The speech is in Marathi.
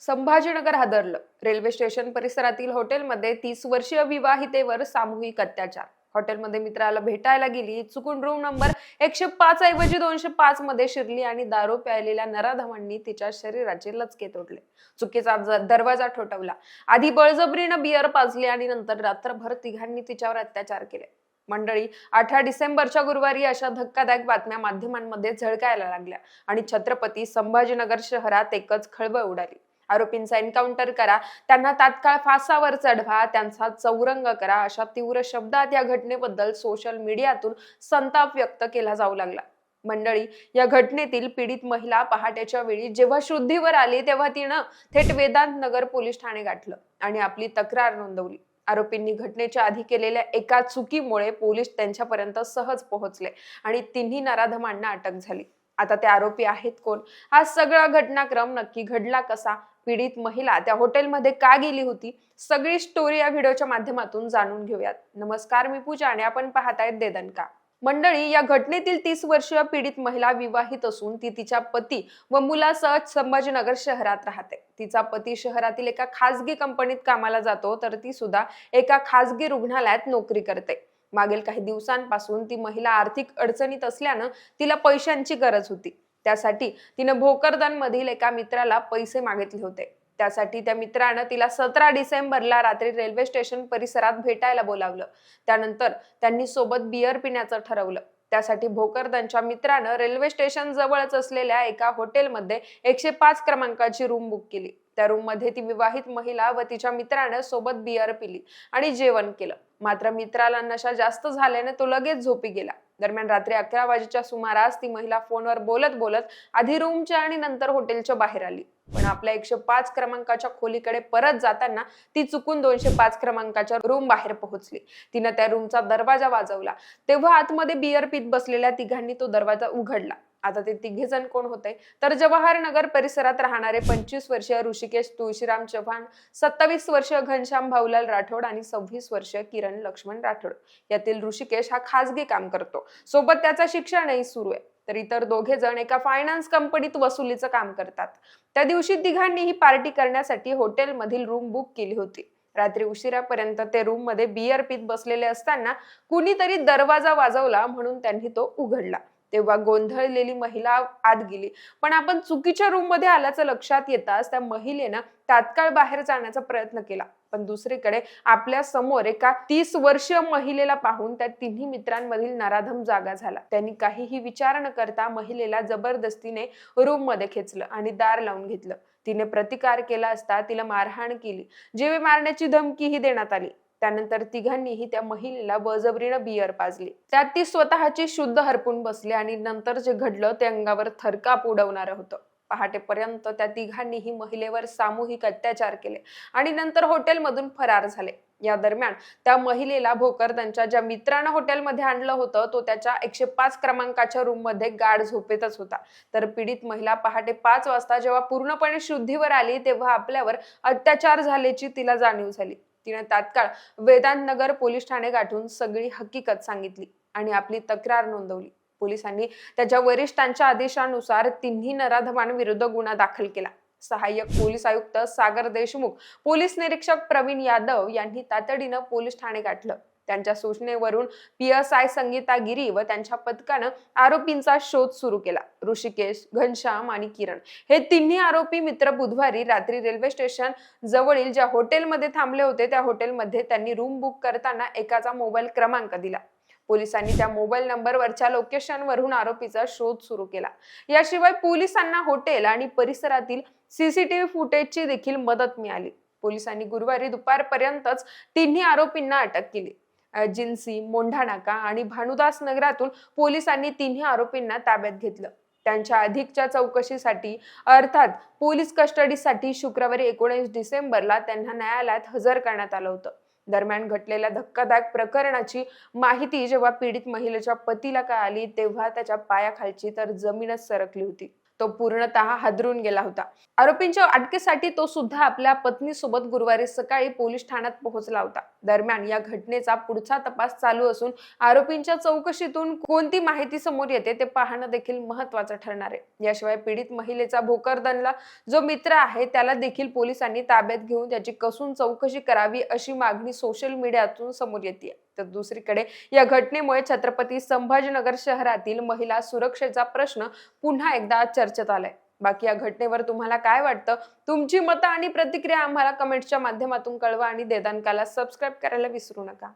संभाजीनगर हादरलं. रेल्वे स्टेशन परिसरातील हॉटेलमध्ये तीस वर्षीय विवाहितेवर सामूहिक अत्याचार. हॉटेलमध्ये मित्राला भेटायला गेली. चुकून रूम नंबर एकशे पाच ऐवजी दोनशे पाच मध्ये शिरली आणि दारू प्यायलेल्या नराधमांनी तिच्या शरीराचे लचके तोडले. चुकीचा दरवाजा ठोठवला. आधी बळजबरीनं बियर पाजली आणि नंतर रात्रभर तिघांनी तिच्यावर अत्याचार केले. मंडळी अठरा डिसेंबरच्या गुरुवारी अशा धक्कादायक बातम्या माध्यमांमध्ये झळकायला लागल्या आणि छत्रपती संभाजीनगर शहरात एकच खळबळ उडाली. आरोपींचा एन्काउंटर करा. त्यांना तात्काळ फासावर चढवा त्यांचा चौरंग करा अशा तीव्र शब्दात या घटनेबद्दल सोशल मीडियातून संताप व्यक्त केला जाऊ लागला. मंडळी या घटनेतील पीडित महिला पहाटेच्या वेळी जेव्हा शुद्धीवर आली तेव्हा तिनं थेट वेदांत नगर पोलीस ठाणे गाठलं आणि आपली तक्रार नोंदवली. आरोपींनी घटनेच्या आधी केलेल्या एका चुकीमुळे पोलीस त्यांच्यापर्यंत सहज पोहोचले आणि तिन्ही नराधमांना अटक झाली. आता ते आरोपी आहेत कोण? हा सगळा घटनाक्रम नक्की घडला कसा? पीडित महिला त्या हॉटेलमध्ये का गेली होती? सगळी स्टोरी या व्हिडिओच्या माध्यमातून जाणून घेऊयात. नमस्कार मी पूजा आणि आपण पाहतायत देदनका मंडळी या घटनेतील तीस वर्षीय पीडित महिला विवाहित असून ती तिच्या पती व मुलासह संभाजीनगर शहरात राहते. तिचा पती शहरातील एका खासगी कंपनीत कामाला जातो तर ती सुद्धा एका खासगी रुग्णालयात नोकरी करते. मागील काही दिवसांपासून ती महिला आर्थिक अडचणीत असल्यानं तिला पैशांची गरज होती. त्यासाठी तिनं भोकरदनमधील एका मित्राला पैसे मागितले होते. त्यासाठी त्या मित्रानं तिला सतरा डिसेंबरला रात्री रेल्वे स्टेशन परिसरात भेटायला बोलावलं. त्यानंतर त्यांनी सोबत बियर पिण्याचं ठरवलं. त्यासाठी भोकरदनच्या मित्रानं रेल्वे स्टेशन जवळच असलेल्या एका हॉटेलमध्ये एकशे पाच क्रमांकाची रूम बुक केली. त्या रूममध्ये ती विवाहित महिला व तिच्या मित्रानं सोबत बियर पिली आणि जेवण केलं. मात्र मित्राला नशा जास्त झाल्याने तो लगेच झोपी गेला. दरम्यान रात्री अकरा वाजेच्या सुमारास ती महिला फोनवर बोलत बोलत आधी रूमच्या आणि नंतर हॉटेलच्या बाहेर आली. पण आपल्या एकशे पाच क्रमांकाच्या खोलीकडे परत जाताना ती चुकून दोनशे पाच क्रमांकाच्या रूम बाहेर पोहोचली. तिनं त्या रूमचा दरवाजा वाजवला. तेव्हा आतमध्ये बियर पीत बसलेल्या तिघांनी तो दरवाजा उघडला. आता ते तिघे जण कोण होते? तर जवाहर नगर परिसरात राहणारे पंचवीस वर्षीय ऋषिकेश तुळशीराम चव्हाण सत्तावीस वर्ष घनश्याम भाऊलाल राठोड आणि सव्वीस वर्षीय किरण लक्ष्मण राठोड. यातील ऋषिकेश हा खासगी काम करतो. सोबत त्याचा शिक्षणही सुरू आहे. तर इतर दोघे जण एका फायनान्स कंपनीत वसुलीचं काम करतात. त्या दिवशी तिघांनी ही पार्टी करण्यासाठी हॉटेलमधील रूम बुक केली होती. रात्री उशिरापर्यंत ते रूममध्ये बियर पीत बसलेले असताना कुणीतरी दरवाजा वाजवला म्हणून त्यांनी तो उघडला. तेव्हा गोंधळलेली महिला आत गेली. पण आपण चुकीच्या रूममध्ये आल्याचं लक्षात येताच त्या महिलेनं तात्काळ बाहेर जाण्याचा प्रयत्न केला. पण दुसरीकडे आपल्यासमोर एका तीस वर्षीय महिलेला पाहून त्या तिन्ही मित्रांमधील नराधम जागा झाला. त्यांनी काहीही विचार न करता महिलेला जबरदस्तीने रूममध्ये खेचलं आणि दार लावून घेतलं. तिने प्रतिकार केला असता तिला मारहाण केली. जीवे मारण्याची धमकीही देण्यात आली. त्यानंतर तिघांनीही त्या महिलेला बळजबरीनं बियर पाजली. त्यात ती स्वतःची शुद्ध हरपून बसली आणि नंतर जे घडलं ते अंगावर थरकाप उडवणारं होतं. पहाटेपर्यंत त्या तिघांनीही महिलेवर सामूहिक अत्याचार केले आणि नंतर हॉटेलमधून फरार झाले. या दरम्यान त्या महिलेला भोकर त्यांच्या ज्या मित्रानं हॉटेलमध्ये आणलं होतं तो त्याच्या एकशे पाच क्रमांकाच्या रूममध्ये गाढ झोपेतच होता. तर पीडित महिला पहाटे पाच वाजता जेव्हा पूर्णपणे शुद्धीवर आली तेव्हा आपल्यावर अत्याचार झाल्याची तिला जाणीव झाली. तिने तात्काळ वेदांत नगर पोलीस ठाणे गाठून सगळी हकीकत सांगितली आणि आपली तक्रार नोंदवली. पोलिसांनी त्याच्या वरिष्ठांच्या आदेशानुसार तिन्ही नराधमांविरुद्ध गुन्हा दाखल केला. सहाय्यक पोलीस आयुक्त सागर देशमुख पोलीस निरीक्षक प्रवीण यादव यांनी तातडीनं पोलीस ठाणे गाठलं. त्यांच्या सूचनेवरून P S I Sangeeta Giri व त्यांच्या पथकानं आरोपींचा शोध सुरू केला. ऋषिकेश घनश्याम आणि किरण हे तिन्ही आरोपी मित्र बुधवारी रात्री रेल्वे स्टेशन जवळील ज्या हॉटेलमध्ये थांबले होते त्या हॉटेलमध्ये त्यांनी रूम बुक करताना एकाचा मोबाईल क्रमांक दिला. पोलिसांनी त्या मोबाईल नंबरवरच्या लोकेशनवरून आरोपीचा शोध सुरू केला. याशिवाय पोलिसांना हॉटेल आणि परिसरातील सीसीटीव्ही फुटेजची देखील मदत मिळाली. पोलिसांनी गुरुवारी दुपारपर्यंतच तिन्ही आरोपींना अटक केली. जिन्सी मोंढा नाका आणि भानुदास नगरातून पोलिसांनी तिन्ही आरोपींना ताब्यात घेतलं. त्यांच्या अधिकच्या चौकशीसाठी अर्थात पोलीस कस्टडीसाठी शुक्रवारी एकोणीस डिसेंबरला त्यांना न्यायालयात हजर करण्यात आलं होतं. दरम्यान घटलेल्या धक्कादायक प्रकरणाची माहिती जेव्हा पीडित महिलेच्या पतीला कळाली तेव्हा त्याच्या पायाखालची तर जमीनच सरकली होती. तो पूर्णतः हादरून गेला होता. आरोपींच्या अटकेसाठी तो सुद्धा आपल्या पत्नीसोबत गुरुवारी सकाळी पोलीस ठाण्यात पोहोचला होता. दरम्यान या घटनेचा पुढचा तपास चालू असून आरोपींच्या चौकशीतून कोणती माहिती समोर येते ते पाहणं देखील महत्वाचं ठरणार आहे. याशिवाय पीडित महिलेचा भोकरदनला जो मित्र आहे त्याला देखील पोलिसांनी ताब्यात घेऊन त्याची कसून चौकशी करावी अशी मागणी सोशल मीडियातून समोर येते तर दुसरीकडे या घटनेमुळे छत्रपती संभाजीनगर शहरातील महिला सुरक्षेचा प्रश्न पुन्हा एकदा चर्चेत आलाय. बाकी या घटनेवर तुम्हाला काय वाटतं? तुमची मतं आणि प्रतिक्रिया आम्हाला कमेंट्सच्या माध्यमातून कळवा आणि देदानकाला सबस्क्राईब करायला विसरू नका.